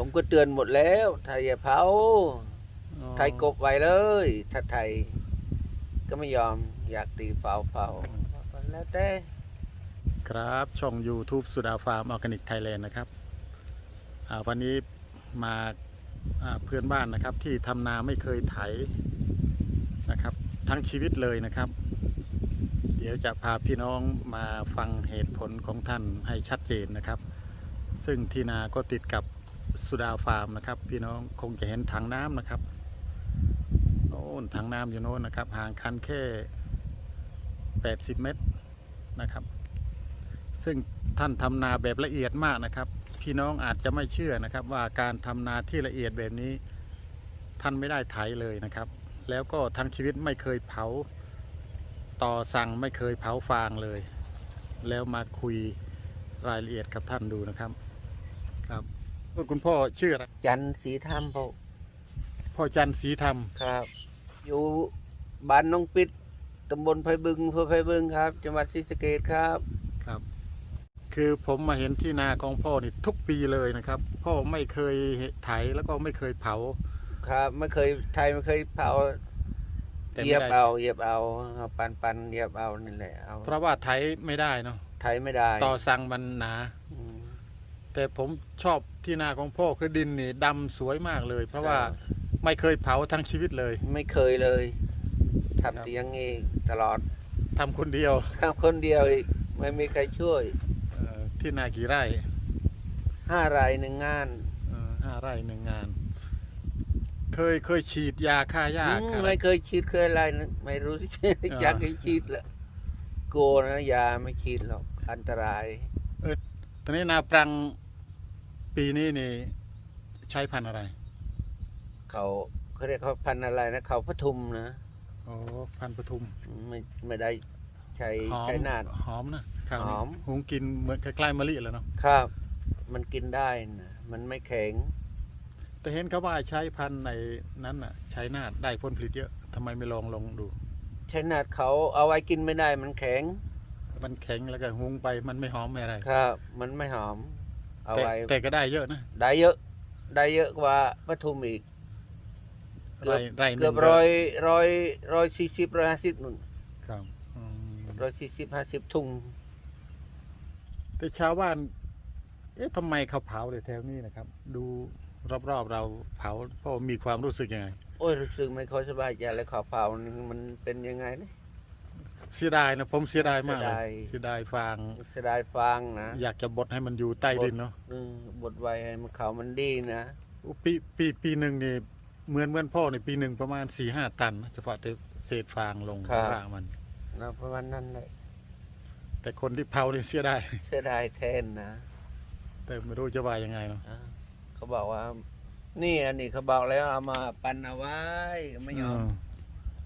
ผมก็เตือนหมดแล้วไทยอย่าเผาอ๋อไทยกบไว้เลย ถ้าไทย ก็ไม่ยอมอยากตีเผาเผาแล้วแต่ครับช่อง YouTube สุดาฟาร์มออร์แกนิกไทยแลนด์นะครับอ่าวันนี้มาอ่าเพื่อนบ้านนะครับ ที่ทำนาไม่เคยไถนะครับ ทั้งชีวิตเลยนะครับ เดี๋ยวจะพาพี่น้องมาฟังเหตุผลของท่านให้ชัดเจนนะครับ ซึ่งที่นาก็ติดกับ สุดาฟาร์มนะครับ พี่น้องคงจะเห็นถังน้ำนะครับโน่นถังน้ำอยู่โน่นนะครับ ห่างกันแค่80เมตรนะครับ ซึ่งท่านทำนาแบบละเอียดมากนะครับ พี่น้องอาจจะไม่เชื่อนะครับ ว่าการทำนาที่ละเอียดแบบนี้ ท่านไม่ได้ไถเลยนะครับ แล้วก็ทั้งชีวิตไม่เคยเผาต่อสั่งไม่เคยเผาฟางเลย แล้วมาคุยรายละเอียดกับท่านดูนะครับครับ คุณพ่อชื่ออะไรจันทร์สีธรรมพ่อพ่อจันทร์ศรีธรรมครับ อยู่บ้านน้องปิดตำบลไผ่บึงอำเภอไผ่บึงครับ จังหวัดศรีสะเกษครับ ครับ คือผมมาเห็นที่นาของพ่อนี่ทุกปีเลยนะครับ พ่อไม่เคยไถแล้วก็ไม่เคยเผา ครับไม่เคยไทยไม่เคยเผาแต่เหยีไม่ยบได้เอาเหยียบเอาเอาปันปันเหยียบเอานี่แหละเอาเพราะว่าไถไม่ได้เนาะไทยไม่ได้ต่อสั่งมันหนาม แต่ผมชอบที่นาของพ่อคือดินนี่ดำสวยมากเลย เพราะว่าครับไม่เคยเผาทั้งชีวิตเลยไม่เคยเลยครับทำแต่อยังงี้ตลอดทำคนเดียวทำคนเดียวอีกไม่มีใครช่วยเอ่อที่นากี่ไร่ห้ารายหนึ่งงาน เอ่อห้าไร่หนึ่งงาน เคยเคยฉีดยาฆ่าหญ้าอืมฆ่า ไม่เคยฉีดเคยอะไรนะไม่รู้ อยากให้ฉีดละกลัวนะยาไม่ฉีดหรอกอันตราย ตอนนี้นาปรัง ปีนี้นี่ใช้พันธุ์อะไรเขาเขาเรียกเขาพันธุ์อะไรนะเขาพทุมนะโอ้พันธุ์ปทุมไม่ไม่ได้ใช้หอมใช้นาด หอมนะครับหอม หุงกินเหมือนใกล้ๆมะลิแล้วเนาะครับ มันกินได้นะมันไม่แข็ง แต่เห็นเขาว่าใช้พันธุ์ในนั้นน่ะใช้นาดได้ผลผลิตเยอะทำไมไม่ลองลองดู ใช้นาดเขาเอาไว้กินไม่ได้มันแข็ง มันแข็งแล้วก็หุงไปมันไม่หอมไม่อะไร ครับ มันไม่หอม เอาแต่ไว้แต่ก็ได้เยอะนะได้เยอะ ได้เยอะกว่าปทุมอีก เกือบ ไร่ไร่หนึ่งเกือบร้อยร้อยร้อยสี่สิบร้อยห้าสิบนุ่นครับอืมร้อยสี่สิบห้าสิบทุ่งแต่ชาวบ้าน เอ๊ะทำไมเขาเผาเลยแถวนี้นะครับ ดูรอบๆเราเผาเพราะมีความรู้สึกยังไง โอ้ยรู้สึกไม่ค่อยสบายใจเลยขอเผานี่มันเป็นยังไงนะ เสียดายนะผมเสียดายมากเลเสียดายยเสียดายฟาง เสียดายฟางนะอยากจะบดให้มันอยู่ใต้ดินเนาะเออบดไว้ให้มันเขามันดีนะปีปีปีหนึ่งนี่เหมือนเหมือนพ่อในปีหนึ่งประมาณสี่ห้าตันนะเฉพาะแต่เศษฟางลงครับร่างมันนะประมาณนั้นเลยแต่คนที่เผาเนี่ยเสียดายเสียดายแทนนะแต่ไม่รู้จะว่ายังไงเนาะอ่าเขาบอกว่า นี่อันนี้เขาบอกแล้วเอามาปันเอาไว้ไม่ยอม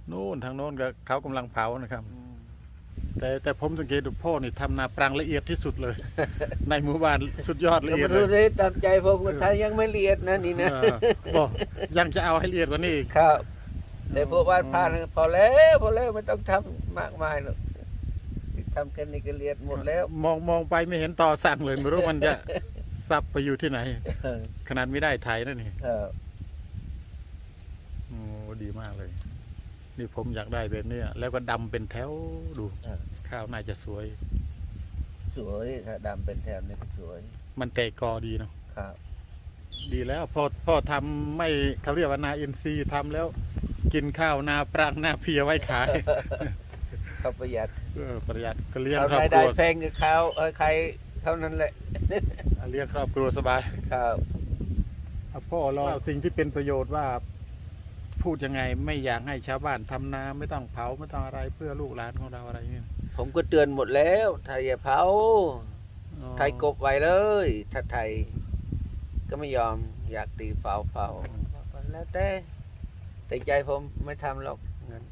เนู่นทางโน้นก็เขากำลังเผานะครับม แต่แต่ผมสังเกตดูพ่อนี่ทำนาปรังละเอียดที่สุดเลย ในหมู่บ้านสุดยอดละก็เอียไม่ดเลรู้ยเลยตัดใจผมก็ทายยังไม่ละเอียดนะนี่นะ เออบอกยังจะเอาให้ละเอียดกว่านี้อีก ครับ แต่พวกบ้านพานพอแล้วพอแล้วไม่ต้องทำมากมายหรอกทำแค่นี้ก็ละเอียดหมดแล้วมองมองไปไม่เห็นต่อสั่งเลยไม่รู้มันจะ ซับไปอยู่ที่ไหน เออขนาดไม่ได้ไถนั่นนี่ครับ โอ้ดีมากเลย นี่ผมอยากได้แบบนี้อะแล้วก็ดำเป็นแถวดูเออ ข้าวน่าจะสวย สวยถ้าดำเป็นแถบนี่ก็สวยมันแตกกอดีเนาะครับ ดีแล้วพอพอทำไม่เขาเรียกว่านาอินทรีย์ทำแล้ว กินข้าวนาปรังนาเพียไว้ขาย เขาประหยัดเออประหยัดก็เลี้ยงเขาครอบรายคได้รัวแพงกับเขาเออใครเท่านั้นแหละเลี้ยงครอบครัวสบาย ครับเอาพ่อเราสิ่งที่เป็นประโยชน์ว่า พูดยังไง ไม่อยากให้ชาวบ้านทำนาไม่ต้องเผาไม่ต้องอะไรเพื่อลูกหลานของเราอะไรเงี้ยผมก็เตือนหมดแล้วไทยอย่าเผาอ๋อไทยกบไว้เลยถ้าไทย ก็ไม่ยอมอยากตีเผาเผาแล้วแต่แต่ใจผมไม่ทำหรอกงั้น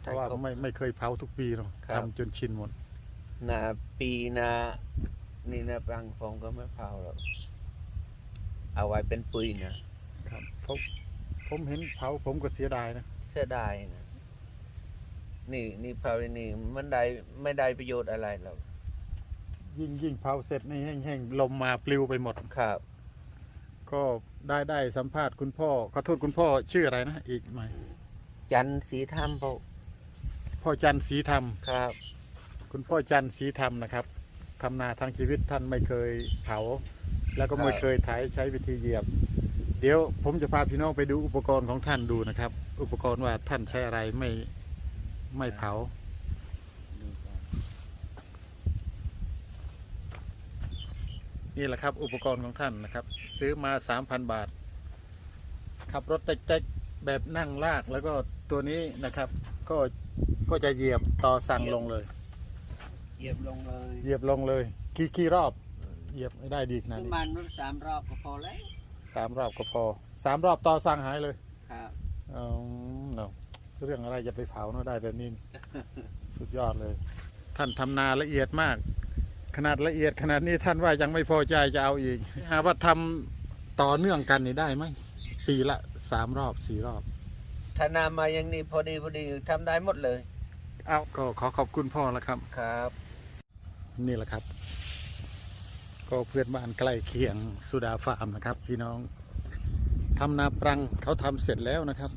เพราะว่าไม่ไม่เคยเผาทุกปีหรอกครับทำจนชินหมดนาปีนานี่นาปรังผมก็ไม่เผาหรอกเอาไว้เป็นปุ๋ยนะครับ ผมผมเห็นเผาผมก็เสียดายนะ เสียดายนะนี่นี่เผานี่มันได้ไม่ได้ประโยชน์อะไรหรอกยิ่งยิ่งเผาเสร็จนี่แห้งๆลมมาปลิวไปหมด ครับ ก็ได้ได้สัมภาษณ์คุณพ่อขอโทษคุณพ่อชื่ออะไรนะอีกไหมจันทร์สีธรรมพวกพ่อจันทร์ศรีธรรม ครับ คุณพ่อจันทร์ศรีธรรมนะครับทำนาทั้งชีวิตท่านไม่เคยเผา แล้วก็ไม่เคยไถใช้วิธีเหยียบ เดี๋ยวผมจะพาพี่น้องไปดูอุปกรณ์ของท่านดูนะครับ อุปกรณ์ว่าท่านใช้อะไรไม่ไม่เผา นี่แหละครับ อุปกรณ์ของท่านนะครับ ซื้อมา 3,000 บาท ขับรถเต็กๆแบบนั่งลากแล้วก็ตัวนี้นะครับ ก็ก็จะเหยียบต่อสั่งลงเลย เหยียบลงเลย เหยียบลงเลย กี่กี่รอบ เหยียบไม่ได้ดีขนาดประนี้ มาณนู้นสามรอบก็พอแล้ว สามรอบก็พอสามรอบต่อสั่งหายเลยครับอ๋อเนาะเรื่องอะไรจะไปเผาเนาะได้แบบนี้ สุดยอดเลย ท่านทำนาละเอียดมาก ขนาดละเอียดขนาดนี้ท่านว่ายังไม่พอใจจะเอาอีกหาว่าทำต่อเนื่องกันนี่ได้ไหมปีละสามรอบสี่รอบถ้านามาอย่างนี้พอดีพอดีทำได้หมดเลย เอาก็ขอขอบคุณพ่อแล้วครับ ครับ นี่แหละครับ ก็เพื่อนบ้านใกล้เคียงสุดาฟาร์มนะครับ พี่น้องทำนาปรังเขาทำเสร็จแล้วนะครับ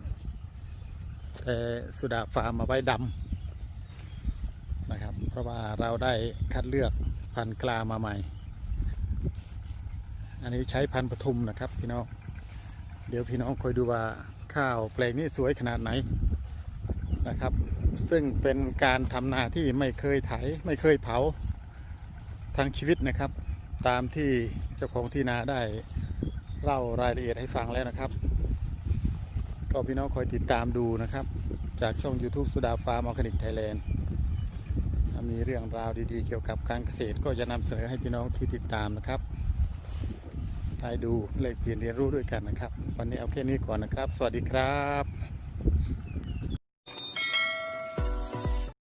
แต่สุดาฟาร์มมาไว้ดำนะครับ เพราะว่าเราได้คัดเลือกพันธุ์กลามาใหม่ อันนี้ใช้พันธุ์ปทุมนะครับพี่น้องเดี๋ยวพี่น้องคอยดูว่าข้าวแปลงนี้สวยขนาดไหนนะครับ ซึ่งเป็นการทำนาที่ไม่เคยไถไม่เคยเผาทั้งชีวิตนะครับ ตามที่เจ้าของที่นาได้เล่ารายละเอียดให้ฟังแล้วนะครับ ก็พี่น้องคอยติดตามดูนะครับ จากช่อง YouTube สุดาฟาร์มออร์แกนิกไทยแลนด์มีเรื่องราวดีๆ เกี่ยวกับการเกษตรก็จะนำเสนอให้พี่น้องที่ติดตามนะครับได้ดูเลขเปลี่ยนเรียนรู้ด้วยกันนะครับ วันนี้เอาแค่นี้ก่อนนะครับ สวัสดีครับ